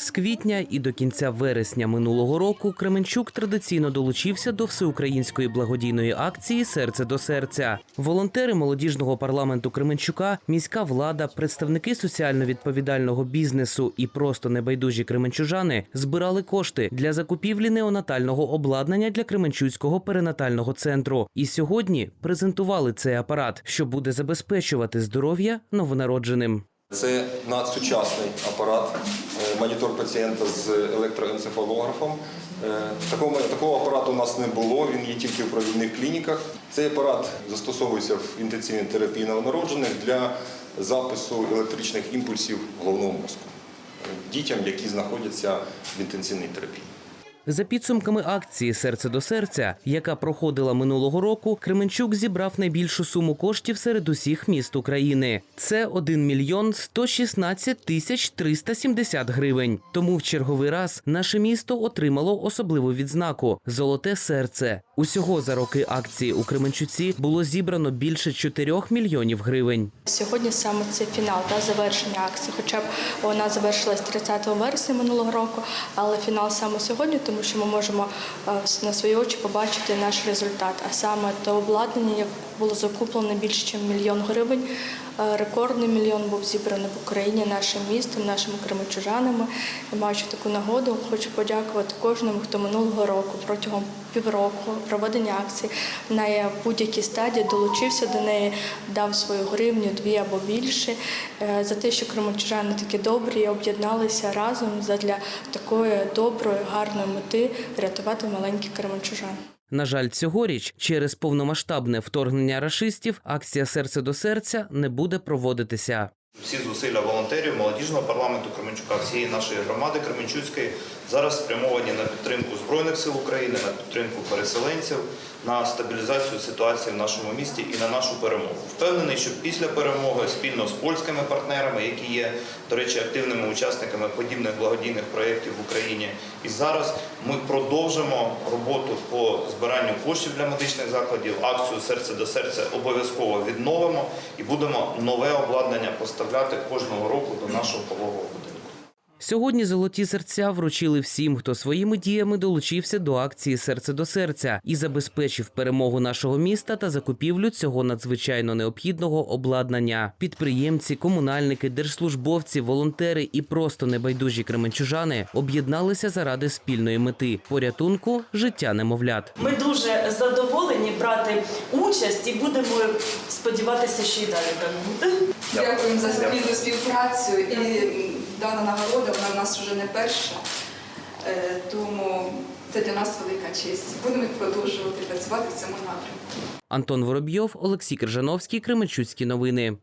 З квітня і до кінця вересня минулого року Кременчук традиційно долучився до всеукраїнської благодійної акції Серце до серця. Волонтери молодіжного парламенту Кременчука, міська влада, представники соціально відповідального бізнесу і просто небайдужі кременчужани збирали кошти для закупівлі неонатального обладнання для Кременчуцького перинатального центру. І сьогодні презентували цей апарат, що буде забезпечувати здоров'я новонародженим. Це надсучасний апарат, е, монітор пацієнта з електроенцефалографом. Е, Такого, такого апарату у нас не було, він є тільки в провідних клініках. Цей апарат застосовується в інтенсивній терапії новонароджених для запису електричних імпульсів головного мозку е, дітям, які знаходяться в інтенсивній терапії. За підсумками акції Серце до серця, яка проходила минулого року, Кременчук зібрав найбільшу суму коштів серед усіх міст України. Це 1 мільйон 116 тисяч 370 гривень. Тому в черговий раз наше місто отримало особливу відзнаку Золоте серце. Усього за роки акції у Кременчуці було зібрано більше 4 мільйонів гривень. Сьогодні саме це фінал та завершення акції. Хоча б вона завершилась 30 вересня минулого року, але фінал саме сьогодні, тому що ми можемо е, на свої очі побачити наш результат. А саме те обладнання, було закуплено більше, ніж мільйон гривень. Е, Рекордний мільйон був зібраний в Україні нашим містом, нашими кримчужанами. І маючи таку нагоду, хочу подякувати кожному, хто минулого року протягом півроку проведення акції на будь-якій стадії долучився до неї, дав свою гривню, дві або більше, е, за те, що кримчужани такі добрі, об'єдналися разом задля такої доброї, гарної мети рятувати маленьких кримчужан. На жаль, цьогоріч через повномасштабне вторгнення рашистів акція Серце до серця не буде проводитися. Всі зусилля волонтерів молодіжного парламенту Кременчука, всієї нашої громади Кременчуцької зараз спрямовані на підтримку Збройних сил України, на підтримку переселенців, на стабілізацію ситуації в нашому місті і на нашу перемогу. Впевнений, що після перемоги спільно з польськими партнерами, які є, до речі, активними учасниками подібних благодійних проєктів в Україні, і зараз ми продовжимо роботу по збиранню коштів для медичних закладів. Акцію серце до серця обов'язково відновимо і будемо нове обладнання поставляти кожного року до нашого пологового будинку. Сьогодні золоті серця вручили всім, хто своїми діями долучився до акції Серце до серця і забезпечив перемогу нашого міста та закупівлю цього надзвичайно необхідного обладнання. Підприємці, комунальники, держслужбовці, волонтери і просто небайдужі кременчужани об'єдналися заради спільної мети порятунку життя немовлят. Ми дуже задоволені брати участь і будемо сподіватися, що і далі так буде. Дякуємо за спільну співпрацю і дана нагорода вона в нас вже не перша, Е, тому це для нас велика честь. Будемо продовжувати працювати в цьому напрямку. Антон Воробйов, Олексій Крижановський, Кременчуцькі новини.